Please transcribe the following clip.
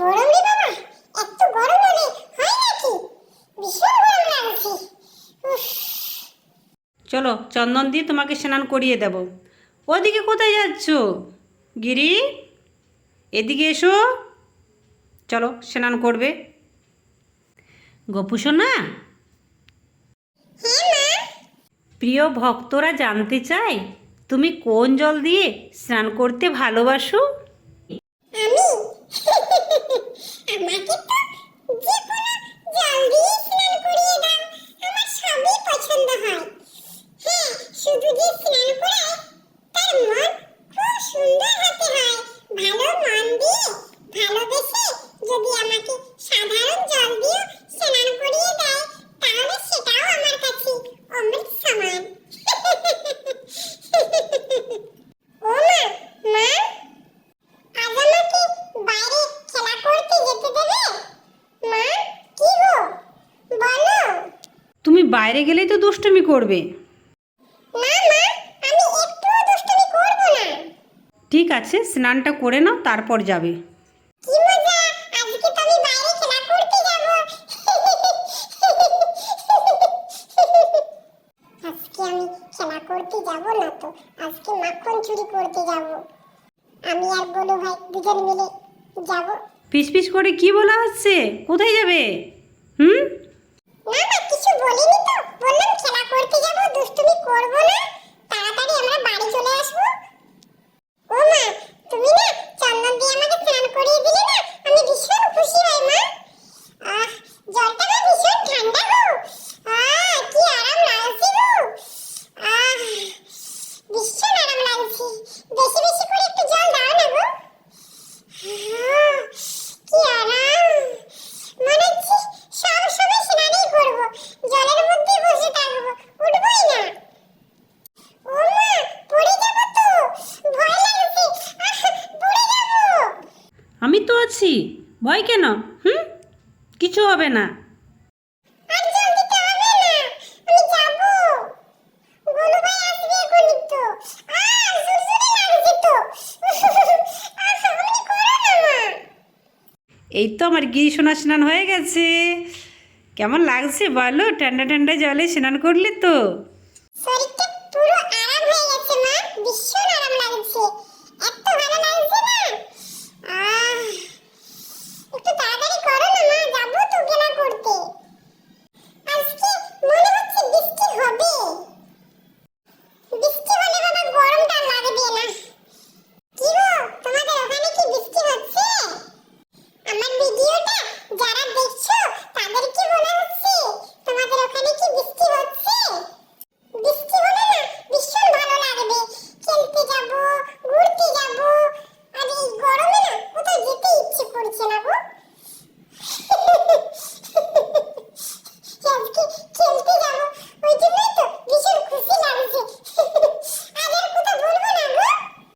গরম রে বাবা এত গরম হলে হয় নাকি? ভীষণ গরম লাগছে। চলো চন্দন দিয়ে তোমাকে স্নান করিয়ে দেব। ওদিকে কোথায় যাচ্ছ? গিরি? এদিকে এসো। চলো স্নান করবে। গপু সোনা? হ্যাঁ প্রিয় ভক্তরা জানতে চায় তুমি কোন জল দিয়ে স্নান করতে ভালোবাসো আমি আমাকে তো যে কোনো জল দিয়ে স্নান করিয়ে দাও আমার সবই পছন্দ হয় হ্যাঁ শুধু যে স্নান করায় তার মন খুব সুন্দর হতে হয়। ভালো মন দিয়ে ভালোবেসে যদি আমাকে সাধারণ জল দিয়ে স্নান করিয়ে দেয়, তাহলে সেটাও আমার কাছে অমৃত সমান। ও মা মা, আজ আমাকে বাইরে খেলা করতে যেতে দেবে? মা তুমি বাইরে গেলেই তো দুষ্টুমি করবে না মা আমি একটুও দুষ্টুমি করব না ঠিক আছে স্নানটা করে নাও তারপর যাবে। খেলা করতে যাব। না তো আজকে মাখন চুরি করতে যাব। আমি আর বলু ভাই দুজন মিলে যাব। পিস পিস করে কি বলা হচ্ছে? কোথায় যাবে? হুম? না না কিছু বলিনি তো বললাম খেলা করতে যাব দুষ্টুমি করব না তাড়াতাড়ি আমরা বাড়ি চলে আসব ও মা তুমি না চন্দন দিয়ে আমাকে স্নান করিয়ে দিলে না আমি ভীষণ খুশি হই মা আহ জলটা না ভীষণ ঠান্ডা গো আহ কি আরাম লাগছে গো আহ ভীষণ আরাম লাগছে বেশি বেশি করে একটু জল দাও না গো। কি আরাম। মনে হচ্ছে সব সময় স্নানই করব। জলের মধ্যে বসে থাকব, উঠবই না। পড়ে যাব তো। ভয় লাগছে। পড়ে যাব। আমি তো আছি। ভয় কেন? হুম? কিছু হবে না। এই তো আমার গিরি সোনা স্নান হয়ে গেছে। কেমন লাগছে বলো? ঠান্ডা ঠান্ডা জলে স্নান করলে তো। শরীরটা পুরো আরাম হয়ে গেছে মা, ভীষণ আরাম লাগছে।